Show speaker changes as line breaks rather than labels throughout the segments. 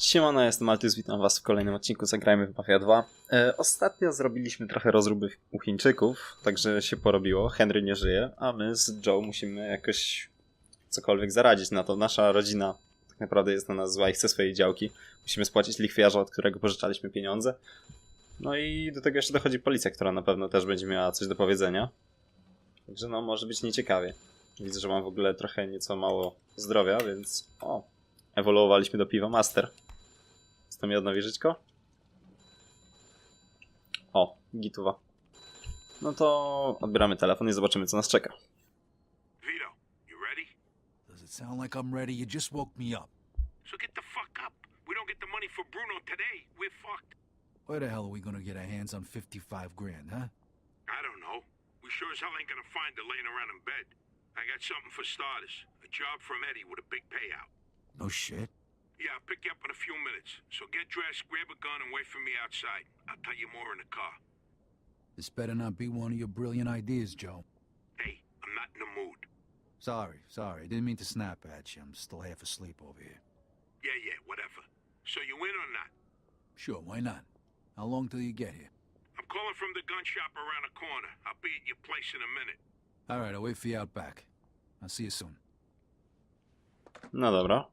Siemano, jestem Altys, witam was w kolejnym odcinku Zagrajmy w Mafia 2. E, ostatnio zrobiliśmy trochę rozruby u Chińczyków, także się porobiło. Henry nie żyje, a my z Joe musimy jakoś cokolwiek zaradzić na to. Nasza rodzina tak naprawdę jest na nas zła i chce swojej działki. Musimy spłacić lichwiarza, od którego pożyczaliśmy pieniądze. No i do tego jeszcze dochodzi policja, która na pewno też będzie miała coś do powiedzenia. Także no, może być nieciekawie. Widzę, że mam w ogóle trochę nieco mało zdrowia, więc o, ewoluowaliśmy do piwa Master. Jestem jedno wieżyczko. O, gituwa. No to odbieramy telefon i zobaczymy, co nas czeka.
Vito, you ready?
Does it sound like I'm ready? You just woke me up.
So get the fuck up. We don't get the money for Bruno today. We're fucked.
Where the hell are we gonna get our hands on 55 grand, huh?
I don't know. We sure as hell ain't gonna find her laying around in bed. I got something for starters. A job from Eddie with a big payout.
No shit.
Yeah, I'll pick you up in a few minutes. So get dressed, grab a gun, and wait for me outside. I'll tell you more in the car.
This better not be one of your brilliant ideas, Joe.
Hey, I'm not in the mood.
Sorry, sorry. Didn't mean to snap at you. I'm still half asleep over here.
Yeah, yeah, whatever. So you in or not?
Sure, why not? How long till you get here?
I'm calling from the gun shop around the corner. I'll be at your place in a minute.
All right, I'll wait for you out back. I'll see you soon.
No dobra.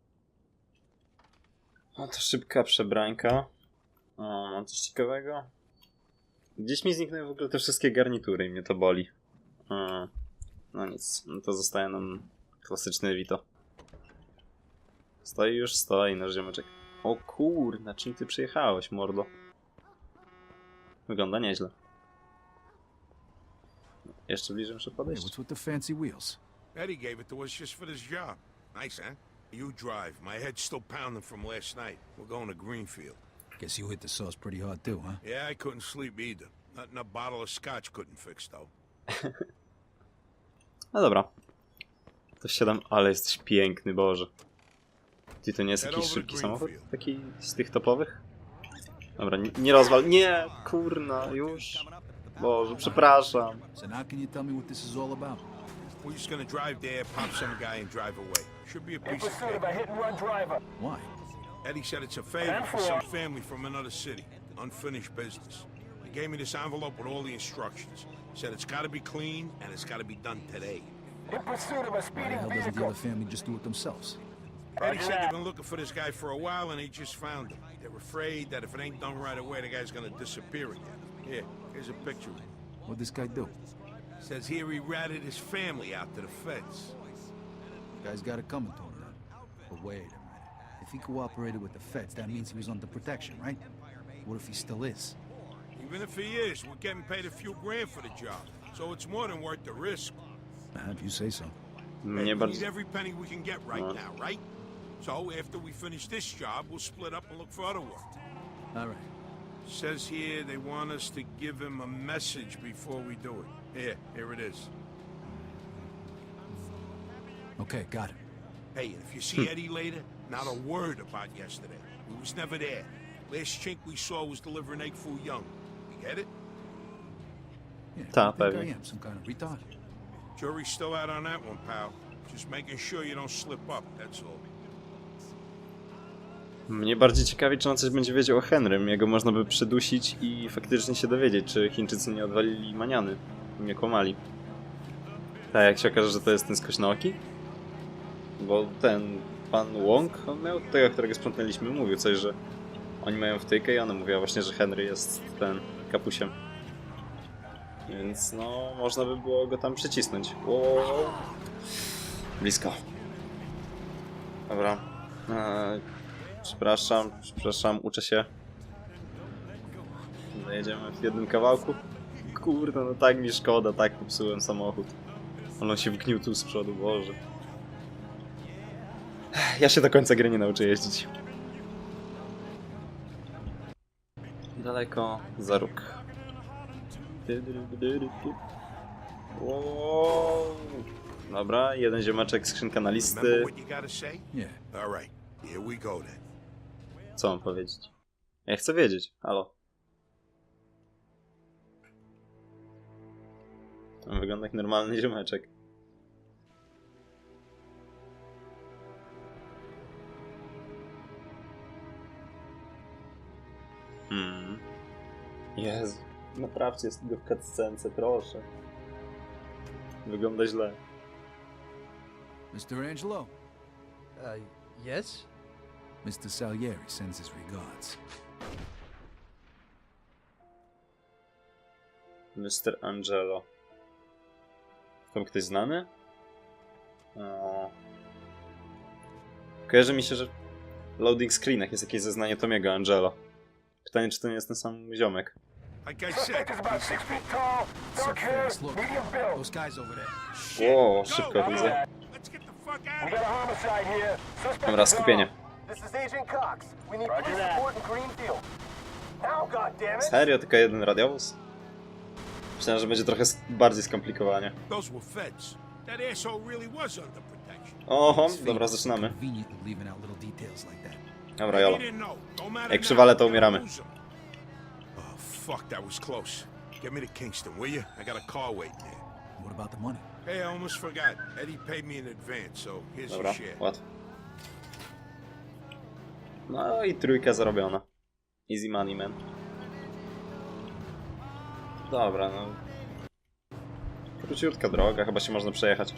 No to szybka przebrańka. O, mam coś ciekawego. Gdzieś mi zniknęły w ogóle te wszystkie garnitury i mnie to boli. O, no nic, no to zostaje nam klasyczny Vito. Stoi już, stoi nasz ziomeczek. O kur, na czym ty przyjechałeś, mordo? Wygląda nieźle. Jeszcze bliżej muszę
Hey,
podejść.
what's with the fancy wheels?
Eddie gave it to us just for this job. Nice, huh? You drive. My head's still pounding from last night. We're going to Greenfield.
Guess you hit the sauce pretty hard too, huh?
Yeah, I couldn't sleep either. Nothing a bottle of scotch couldn't fix, though.
No dobra. To siadam, ale jesteś piękny, Boże. Ty to nie jest jakiś szybki samochód? Taki z tych topowych? Dobra, nie, nie rozwal. Nie, kurna, już. Boże, przepraszam.
So now can you tell me what this is all about?
We're just gonna drive there, pop some guy, and drive away. Should be a piece of
pursuit of a hit and run driver.
Why?
Eddie said it's a favor for some family from another city. Unfinished business. He gave me this envelope with all the instructions. Said it's gotta be clean, and it's gotta be done today.
In pursuit of a speeding
Why the
speeding
hell doesn't the other family just do it themselves?
Eddie said they've been looking for this guy for a while, and they just found him. They're afraid that if it ain't done right away, the guy's gonna disappear again. Here, here's a picture of him.
What'd this guy do?
Says here he ratted his family out to the feds.
Guy's got it coming to him then. But wait a minute. If he cooperated with the feds, that means he was under protection, right? What if he still is?
Even if he is, we're getting paid a few grand for the job. So it's more than worth the risk.
Uh, If you say so.
Hey,
Mnie
we need every penny we can get right
No.
now, right? So after we finish this job, we'll split up and look for other work.
All right.
Says here they want us to give him a message before we do it. Here, here it is.
Okay, got it.
Hey, and if you see Eddie later, not a word about yesterday. We was never there. Last chink we saw was delivering egg foo young. You get it?
Yeah,
Ta,
I think
pewnie.
I am some kind of retard.
Jury's still out on that one, pal. Just making sure you don't slip up, that's all.
Mnie bardziej ciekawi, czy on coś będzie wiedział o Henrym. Jego można by przydusić i faktycznie się dowiedzieć, czy Chińczycy nie odwalili maniany. i Nie kłamali. Tak, jak się okaże, że to jest ten skośnooki? Bo ten pan Wong, on miał tego, którego sprzątnęliśmy, mówił coś, że oni mają wtykę i ona mówiła właśnie, że Henry jest ten kapusiem. Więc no, można by było go tam przycisnąć. Wow. Blisko. Dobra. Eee, Przepraszam, przepraszam, uczę się. Zajedziemy w jednym kawałku. Kurde, no tak mi szkoda, tak popsułem samochód. On się wgniótł z przodu, Boże. Ja się do końca gry nie nauczę jeździć. Daleko za róg. Wow. Dobra, jeden ziomeczek, skrzynka na listy. Co mam powiedzieć? Ja chcę wiedzieć. Halo. Wygląda jak normalny ziomeczek. Hmm. Jezu, naprawcie z tego w cutscence, proszę. Wygląda źle.
Mr. Angelo,
Uh, yes?
Mr. Salieri sends his regards.
Mr. Angelo. Tam ktoś znany? O. Kojarzy mi się, że w loading screenach jest jakieś zeznanie Tomiego Angelo. Pytanie, czy to nie jest ten sam ziomek.
Like I said,
So fast. Look, those guys over there.
Ło,
Go,
szybko widzę.
Let's get the fuck out
We
of
got a
here.
homicide here. Suspect
Dobra,
is
skupienie.
gone. This is Agent Cox. We need police support in Greenfield. Now, goddammit.
Serio, tylko jeden radiowóz? Myślałem, że będzie trochę s- bardziej skomplikowanie.
Those were feds. That asshole really was under protection.
Oho, dobra, zaczynamy.
Conveniently leaving out little details like that.
Dobra, jolo.
matter
Jak przywalę, to umieramy.
Oh, fuck, that was close. Get me to Kingston, will you? I got a car waiting there.
What about the money?
Hey, I almost forgot. Eddie paid me in advance, so here's
Dobra,
your share.
łatwo. No i trójka zarobiona. Easy money, man. Dobra, no. Króciutka droga, chyba się można przejechać.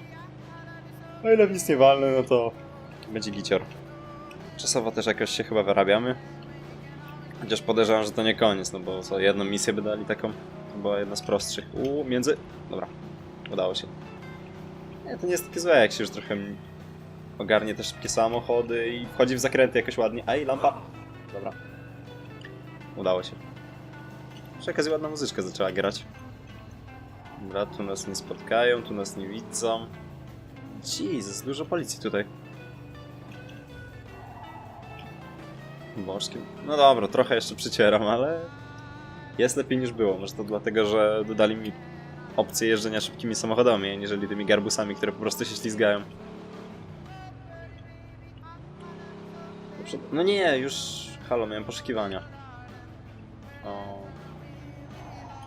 O ile w nic nie walny, no to będzie gicior. Czasowo też jakoś się chyba wyrabiamy. Chociaż podejrzewam, że to nie koniec, no bo co, jedną misję by dali taką. To była jedna z prostszych. Uuu, między... Dobra, udało się. Nie, to nie jest takie złe, jak się już trochę ogarnie te szybkie samochody i wchodzi w zakręty jakoś ładnie. Aj, lampa! Dobra. Udało się. Przy okazji ładna muzyczka zaczęła grać. Dobra, tu nas nie spotkają, tu nas nie widzą. Jezus, dużo policji tutaj. Bożkiem. No dobra, trochę jeszcze przycieram, ale jest lepiej niż było. Może to dlatego, że dodali mi opcję jeżdżenia szybkimi samochodami, aniżeli tymi garbusami, które po prostu się ślizgają. No nie, już... Halo, miałem poszukiwania. O...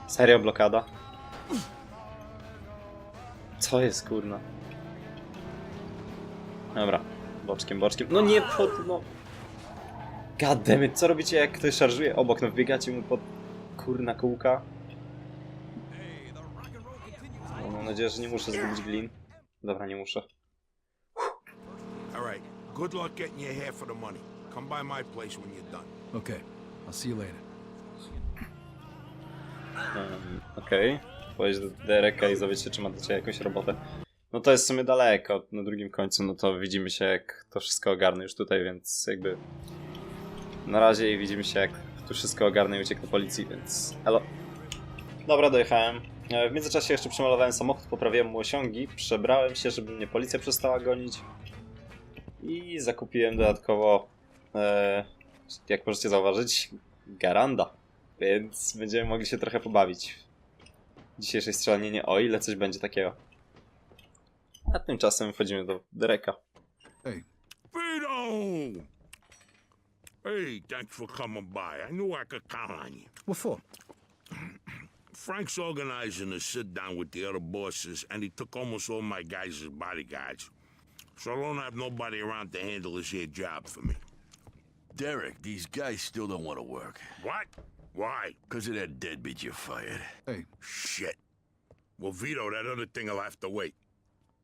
Serio blokada? Co jest, kurna? Dobra, boczkiem, boczkiem. No nie pod, no... Goddammit, co robicie jak ktoś szarżuje obok? No wbiegacie mu pod kurna kółka. No, mam nadzieję, że nie muszę zgubić glin. Dobra, nie muszę.
All right. Good luck getting your hair for the money. Come by my place when you're done.
Okay, I'll see you later.
Um, Okej. Powiedz do Dereka i zobaczycie, czy ma do ciebie jakąś robotę. No to jest w sumie daleko, na drugim końcu, no to widzimy się jak to wszystko ogarnę już tutaj, więc jakby... Na razie i widzimy się jak tu wszystko ogarnę i uciekł do policji, więc... Elo. Dobra, dojechałem. E, W międzyczasie jeszcze przemalowałem samochód, poprawiłem mu osiągi, przebrałem się, żeby mnie policja przestała gonić. I zakupiłem dodatkowo, e, jak możecie zauważyć, garanda. Więc będziemy mogli się trochę pobawić. w Dzisiejszej strzelaninie, o ile coś będzie takiego. A tymczasem wchodzimy do Dereka.
Hey,
Vito! Hey, thanks for coming by. I knew I could count on you.
what for?
Frank's organizing a sit down with the other bosses, and he took almost all my guys as bodyguards. So I don't have nobody around to handle this here job for me.
Derek, these guys still don't want to work.
What? Why?
Because of that deadbeat you fired.
Hey,
Shit. Well, Vito, that other thing'll have to wait.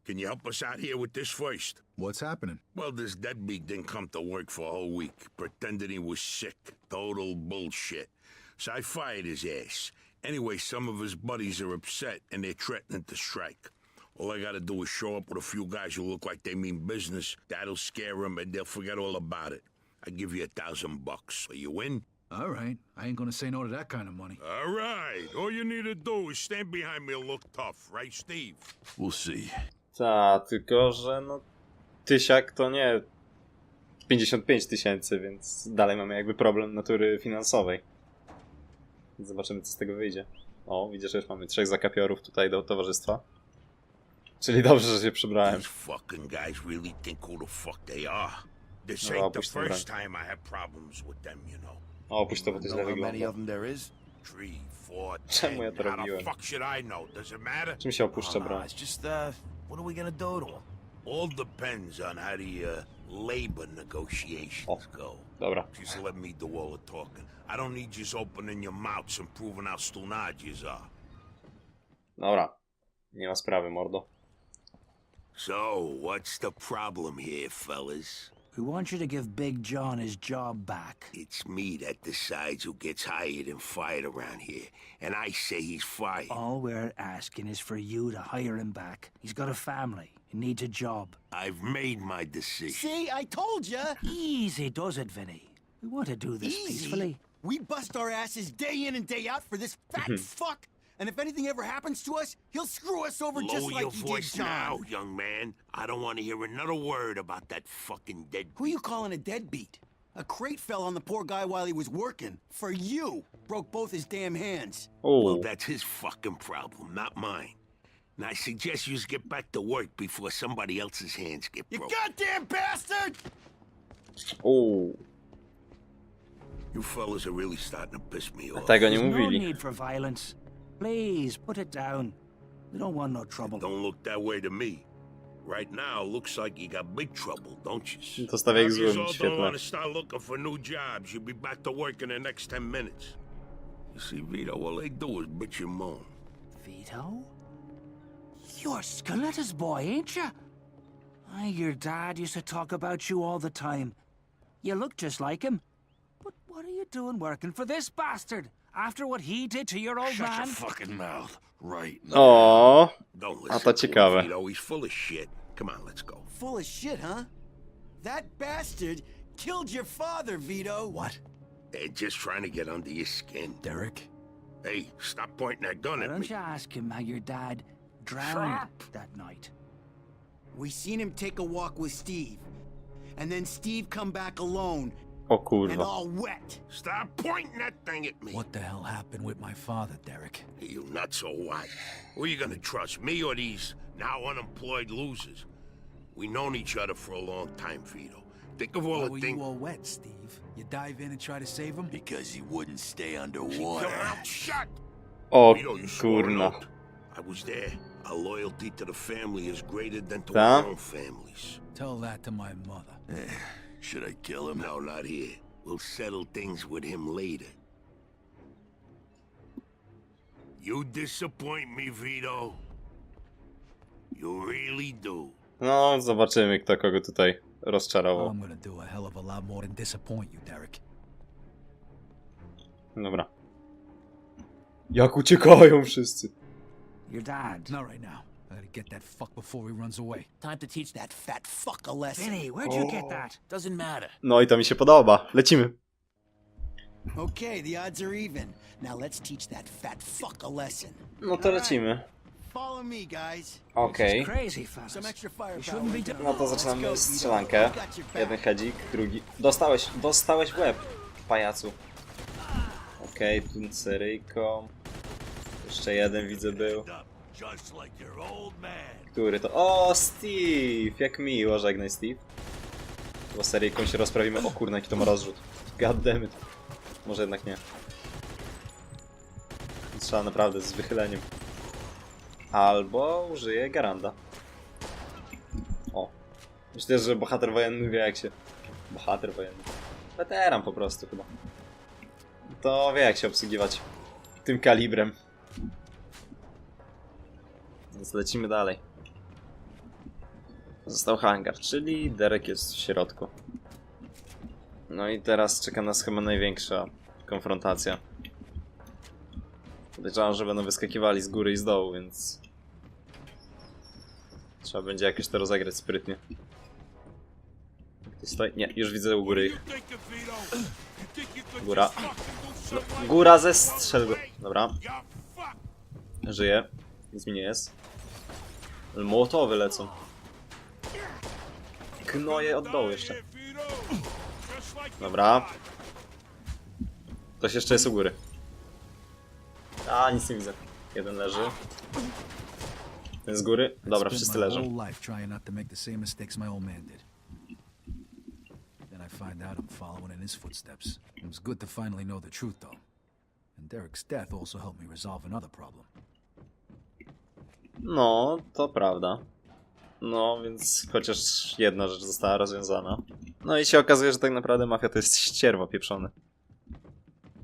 Can you help us out here with this first?
what's happening?
Well, this deadbeat didn't come to work for a whole week, pretended he was sick. Total bullshit. So I fired his ass. Anyway, some of his buddies are upset and they're threatening to strike. All I gotta do is show up with a few guys who look like they mean business. That'll scare them and they'll forget all about it. I give you a thousand bucks. Are you in?
All right, I ain't gonna say no to that kind of money.
All right. All you need to do is stand behind me and look tough, right, Steve?
We'll see.
Ta, tylko że no... Tysiak to nie 55 tysięcy, więc dalej mamy jakby problem natury finansowej. Zobaczymy, co z tego wyjdzie. O, widzę, że już mamy trzech zakapiorów tutaj do towarzystwa. Czyli dobrze, że się.
This
No, opuść ten. O, opuść to, bo to źle wygląda. Czemu ja to robiłem? Czym się opuszcza
Oh, no,
broń?
It's just, what are we gonna do to them?
All depends on how the uh, labor negotiations go.
Dobra.
Just let me do all the talking. I don't need you opening your mouths and proving how stunad you are.
Dobra. Nie ma sprawy, mordo.
So, what's the problem here, fellas?
We want you to give Big John his job back.
It's me that decides who gets hired and fired around here, and I say he's fired.
All we're asking is for you to hire him back. He's got a family. He needs a job.
I've made my decision.
See, I told ya.
Easy does it, Vinny. We want to do this
Easy.
peacefully.
We bust our asses day in and day out for this fat mm-hmm. fuck. And if anything ever happens to us, he'll screw us over just like
your
he
voice
did John.
now, young man. I don't want to hear another word about that fucking dead.
Who you calling a deadbeat? A crate fell on the poor guy while he was working. For you. Broke both his damn hands.
Oh.
Well,
that's his fucking problem, not mine. And I suggest you get back to work before somebody else's hands get
You
broke.
goddamn bastard!
Oh.
You fellas are really starting to piss me off.
Tego nie
There's no need for violence. Please, put it down. We don't want no trouble.
Don't look that way to me. Right now, looks like you got big trouble, don't you?
To stawiak
If you
złym,
all don't
świetne.
want to start looking for new jobs, you'll be back to work in the next 10 minutes. You see, Vito, all they do is bitch and moan.
Vito? You're Skelettus boy, ain't you? Aye, your dad used to talk about you all the time. You look just like him. But what are you doing working for this bastard? After what he did to your old
Shut
man?
your fucking mouth. Right now.
O,
Don't
A
listen
to
to him,
ciekawe.
Vito. He's full of shit. Come on, let's go.
Full of shit, huh? That bastard killed your father, Vito.
What?
They're just trying to get under your skin.
Derek?
Hey, stop pointing that gun
Why
at
don't
me.
you ask him how your dad drowned
Trap.
that night?
We seen him take a walk with Steve. And then Steve come back alone Oh,
o
and
kurwa.
all wet.
Stop pointing that thing at me.
What the hell happened with my father, Derek?
You nuts or what? Who are you gonna trust, me or these now unemployed losers? We've known each other for a long time, Vito. Think of all
Why
the
were
things.
you all wet, Steve? You dive in and try to save him?
Because he wouldn't stay
Keep
underwater.
your mouth shut.
O oh,
Vito, you swore an
kurna.
I was there. Our loyalty to the family is greater than to
Ta?
our own families.
Tell that to my mother.
Eh. Should I kill him?
No, not here. We'll settle things with him later. You disappoint me, Vito. You really do.
No, zobaczymy, kto kogo tutaj rozczarował.
I'm gonna do a hell of a lot more than disappoint you, Derek.
Dobra. Jak uciekają wszyscy.
Your dad.
Not right now. I gotta get that fuck before he runs away.
Time to teach that fat fuck a lesson.
Vinny, where'd you get that?
Doesn't matter.
No i to mi się podoba. Lecimy.
Okay, the odds are even. Now let's teach that fat fuck a lesson.
No to lecimy.
Follow me, guys.
Okej.
Crazy fast.
Some extra firepower.
shouldn't be doing-
No to zaczynamy strzelankę. Jeden hedzik, drugi... Dostałeś, dostałeś w łeb, pajacu. Okej, okay, seryjką. Jeszcze jeden widzę był. Który to? O, Steve! Jak miło, żegnaj Steve. Bo seryjką się rozprawimy. O kurna, jaki to ma rozrzut. God damn it. Może jednak nie. Trzeba naprawdę z wychyleniem. Albo użyję Garanda. O. Myślę, że bohater wojenny wie jak się... Bohater wojenny. Weteran po prostu chyba. To wie jak się obsługiwać tym kalibrem. Więc lecimy dalej. Został hangar, czyli Derek jest w środku. No i teraz czeka nas chyba największa konfrontacja. Podejrzewam, że będą wyskakiwali z góry i z dołu, więc... Trzeba będzie jakoś to rozegrać sprytnie. Ktoś stoi? Nie, już widzę u góry ich. Góra. No, góra zestrzel go. Dobra, żyje. Nic mi nie jest. Ale Mołotowy lecą. Gnoje od dołu jeszcze. Dobra. Ktoś jeszcze jest u góry. A, nic nie widzę. Jeden leży. Ten z góry. Dobra, wszyscy leżą.
Then I find out I'm following in his footsteps. It was good to finally know the truth, though. And Derek's death also helped me resolve another problem.
No, to prawda. No, więc chociaż jedna rzecz została rozwiązana. No i się okazuje, że tak naprawdę mafia to jest ścierwo pieprzony.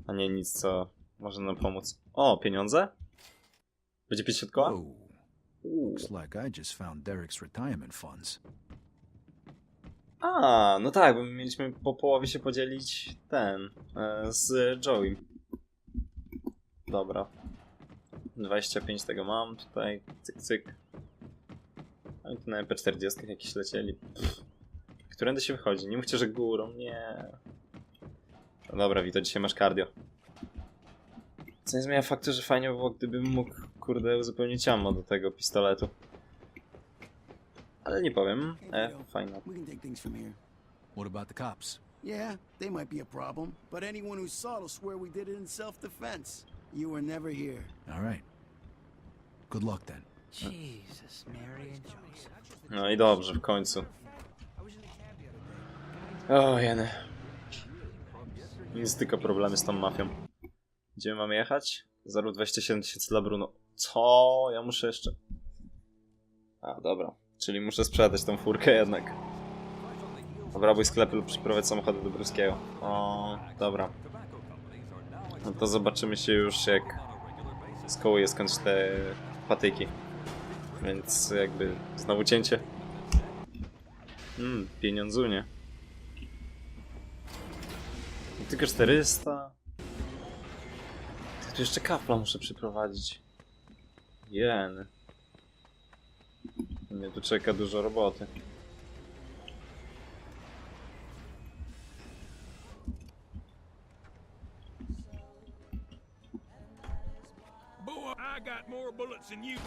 A nie nic, co może nam pomóc. O, pieniądze? Będzie 50 koła?
Whoa.
Uuu.
Looks like I just found Derek's retirement funds.
A, no tak, bo my mieliśmy po połowie się podzielić ten e, z Joey. Dobra. 25 tego mam tutaj, cyk cyk. Oni tu na MP40 jakieś lecieli. Pff. Którędy się wychodzi? Nie mówcie, że górą, nie. No dobra, Wito, dzisiaj masz cardio. Co nie zmienia faktu, że fajnie by było, gdybym mógł, kurde, uzupełnić ammo do tego pistoletu. Ale nie powiem. E, fajna.
We can take things from here.
What about the cops?
Yeah, they might be a problem, but anyone who saw will swear we did it in self-defense. You were never here.
All right. Good luck then.
Jesus, Mary and Joseph.
No i dobrze, w końcu. O, jeny. Jest tylko problemy z tą mafią. Gdzie my mamy jechać? 0,27 tysięcy dla Bruno. Co? Ja muszę jeszcze... A, dobra. Czyli muszę sprzedać tą furkę jednak. Obrabuj sklepy lub przyprowadź samochody do Bruskiego. O, dobra. No to zobaczymy się już jak skołuję skądś te patyki. Więc jakby znowu cięcie. Mmm, pieniądzunie. Tylko 400. Tu jeszcze kapla muszę przyprowadzić. Jen. Mnie tu czeka dużo roboty.
Got more bullets than you.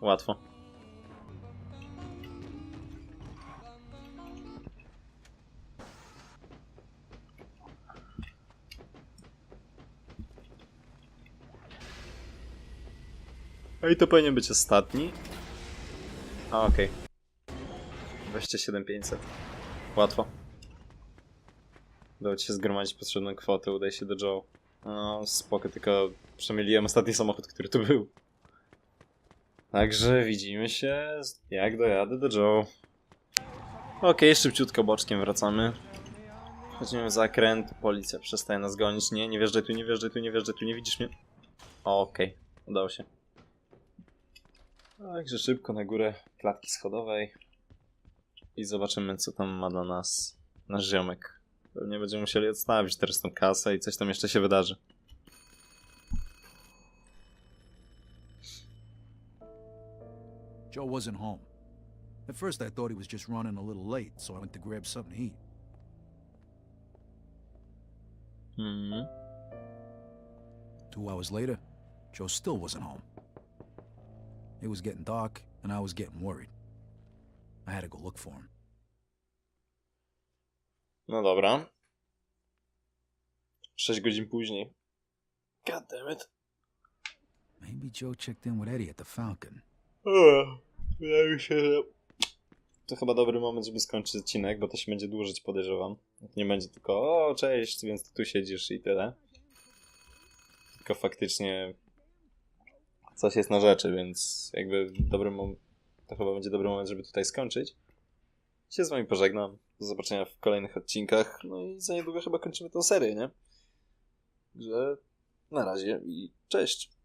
Łatwo. A i to powinien być ostatni. A, okej. 27500. Łatwo. Udało ci się zgromadzić potrzebną kwotę, udaj się do Joe. No, spoko, tylko przemyliłem ostatni samochód, który tu był. Także widzimy się, jak dojadę do Joe. Okej, szybciutko boczkiem wracamy. Chodzimy w zakręt, policja przestaje nas gonić. Nie, nie wjeżdżaj tu, nie wjeżdżaj tu, nie wjeżdżaj tu, nie widzisz mnie? Okej, udało się. Także szybko na górę klatki schodowej. I zobaczymy, co tam ma dla nas nasz ziomek. Pewnie będziemy musieli odstawić teraz tą kasę i coś tam jeszcze się wydarzy.
Joe wasn't home. At first, I thought he was just running a little late, so I went to grab something to eat.
Mhm.
Two hours later, Joe still wasn't home. It was getting dark, and I was getting worried. I had to go look for him.
No dobra. 6 godzin później. God damn it.
Maybe Joe checked in with Eddie at the Falcon.
Wydaje mi się, że to chyba dobry moment, żeby skończyć odcinek, bo to się będzie dłużyć, podejrzewam. Nie będzie tylko, o, cześć, więc ty tu siedzisz i tyle. Tylko faktycznie coś jest na rzeczy, więc jakby dobry moment, to chyba będzie dobry moment, żeby tutaj skończyć. Się z wami pożegnam. Do zobaczenia w kolejnych odcinkach. No i za niedługo chyba kończymy tą serię, nie? Że na razie i cześć.